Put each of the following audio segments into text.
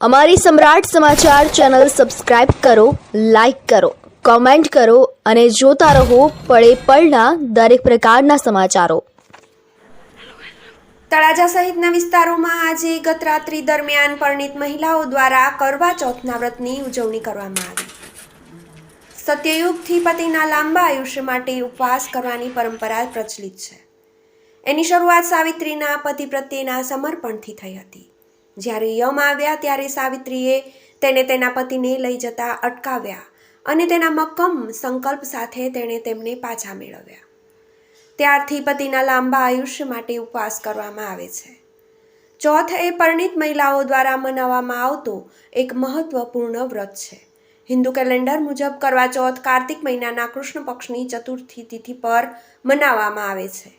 અમારી સમ્રાટ સમાચાર channel subscribe કરો, લાઇક કરો, કોમેન્ટ કરો અને જોતા રહો પળે પળના દરેક પ્રકારના સમાચારો. તળાજા સહિતના વિસ્તારોમાં આજે ગત રાત્રિ દરમિયાન પરણિત મહિલાઓ દ્વારા કરવા ચોથના વ્રતની ઉજવણી કરવામાં આવી. સત્યયુગથી પતિના લાંબા આયુષ્ય માટે ઉપવાસ કરવાની પરંપરા પ્રચલિત છે. એની શરૂઆત સાવિત્રીના પતિ પ્રત્યેના સમર્પણથી થઈ હતી. જ્યારે યમ આવ્યા ત્યારે સાવિત્રીએ તેને તેના પતિને લઈ જતા અટકાવ્યા અને તેના મક્કમ સંકલ્પ સાથે તેણે તેમને પાછા મેળવ્યા. ત્યારથી પતિના લાંબા આયુષ્ય માટે ઉપવાસ કરવામાં આવે છે. ચોથ એ પરિણીત મહિલાઓ દ્વારા મનાવવામાં આવતો એક મહત્વપૂર્ણ વ્રત છે. હિન્દુ કેલેન્ડર મુજબ કરવા ચોથ કાર્તિક મહિનાના કૃષ્ણ પક્ષની ચતુર્થી તિથિ પર મનાવવામાં આવે છે.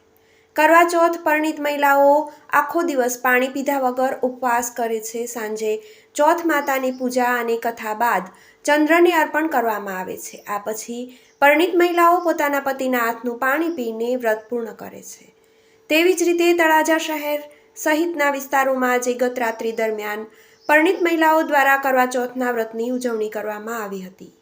કરવા ચોથ પરણિત મહિલાઓ આખો દિવસ પાણી પીધા વગર ઉપવાસ કરે છે. સાંજે ચોથ માતાની પૂજા અને કથા બાદ ચંદ્રને અર્પણ કરવામાં આવે છે. આ પછી પરણિત મહિલાઓ પોતાના પતિના હાથનું પાણી પીને વ્રત પૂર્ણ કરે છે. તેવી જ રીતે તળાજા શહેર સહિતના વિસ્તારોમાં આજે ગત રાત્રિ દરમિયાન પરણિત મહિલાઓ દ્વારા કરવા ચોથના વ્રતની ઉજવણી કરવામાં આવી હતી.